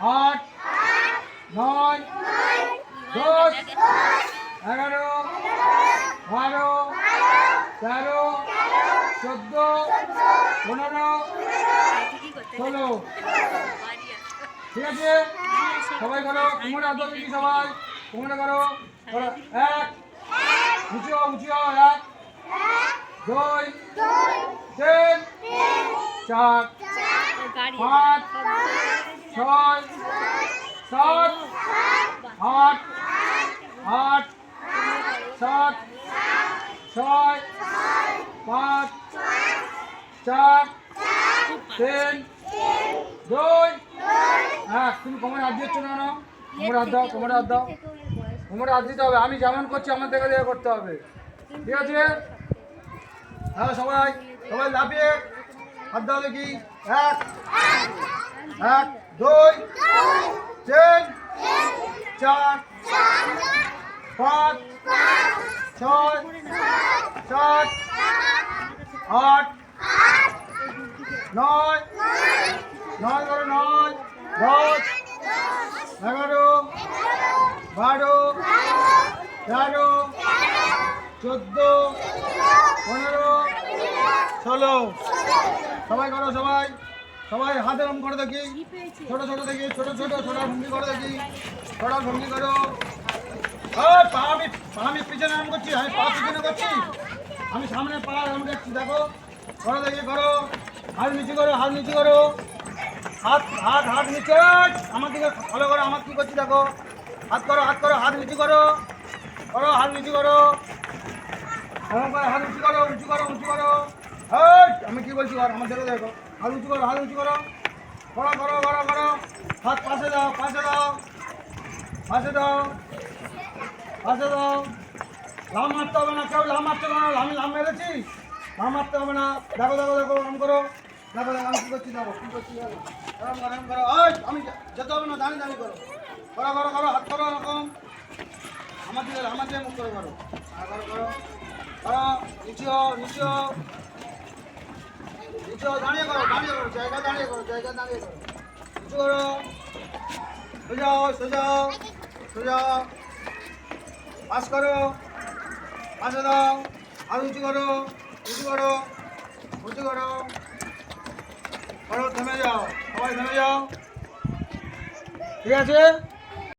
আট নয় দশ এগারো বারো তেরো চোদ্দ পনেরো ষোলো। ঠিক আছে? সবাই করো কুমড়ে আদো দেখি সবাই। কুমড়ে করো। এক উঁচু উঁচু এক দুই তিন চার পাঁচ ছয়, সাত, আট আট, সাত, ছয়, পাঁচ, চার, তিন, দুই হ্যাঁ তুমি কোমরে হাত দিচ্ছ না না? কোমরে হাত দাও, কোমরে হাত দাও। কোমরে হাত দিতে হবে। আমি যেমন করছি, আমার দেখে দেখে করতে হবে। ঠিক আছে? হ্যাঁ সবাই সবাই লাফিয়ে হাত দাও দেখি। এক এক, দুই, তিন, চার, পাঁচ, ছয়, সাত, আট, নয় নয় করে নয়, দশ, এগারো, বারো, তেরো, চোদ্দ, পনেরো, ষোলো সবাই করো সবাই। সবাই হাতে রম করে দেখি। ছোট ছোট দেখি ছোট ছোট ছোট ভঙ্গি করে দেখি। ছোট ভঙ্গি করো। আমি আমি পিছনে আরাম করছি আমি পা পিছনে করছি। আমি সামনে পা আরাম করছি দেখো। করো দেখি করো। হাত নিচু করো হাত নিচু করো। হাত হাত হাত নিচে আমার দিকে ভালো করো আমার কি করছি দেখো। হাত করো হাত করো হাত নিচু করো। করো হাত নিচু করো। করে হাত উঁচু করো উঁচু করো উঁচু করো। এই, আমি কি বলছি আর আমার দেখো। হাত উঁচু করো, হাত উঁচু করো। করো করো করো করো। হাত পাশে দাও পাশে দাও। পাশে দাও। পাশে দাও। লাম মারতে হবে না, কেউ লাম মারতে হবে না। আমি লাম মেরেছি। লাম মারতে হবে না। দেখো দেখো দেখো আম করো। দেখো দেখো, আমি কি করছি, দেখো, কি করছি, দেখো। করো এরকম করো। ওই আমি যেতে হবে না দাঁড়িয়ে দাঁড়িয়ে করো। করো করো করো, হাত করো এরকম। আমার দিকে আমার দিকে মুখ করে করো। করো করো করো। নিচে নিচে দাঁড়িয়ে করো দাঁড়িয়ে করো, জায়গা দাঁড়িয়ে করো, জায়গা দাঁড়িয়ে করো। নিচে করো। সোজাও সোজাও সোজাও পাস করো। পাশে দাও আর উঁচু করো, উঁচু উঁচু যাও। সবাই থেমে যাও। ঠিক আছে?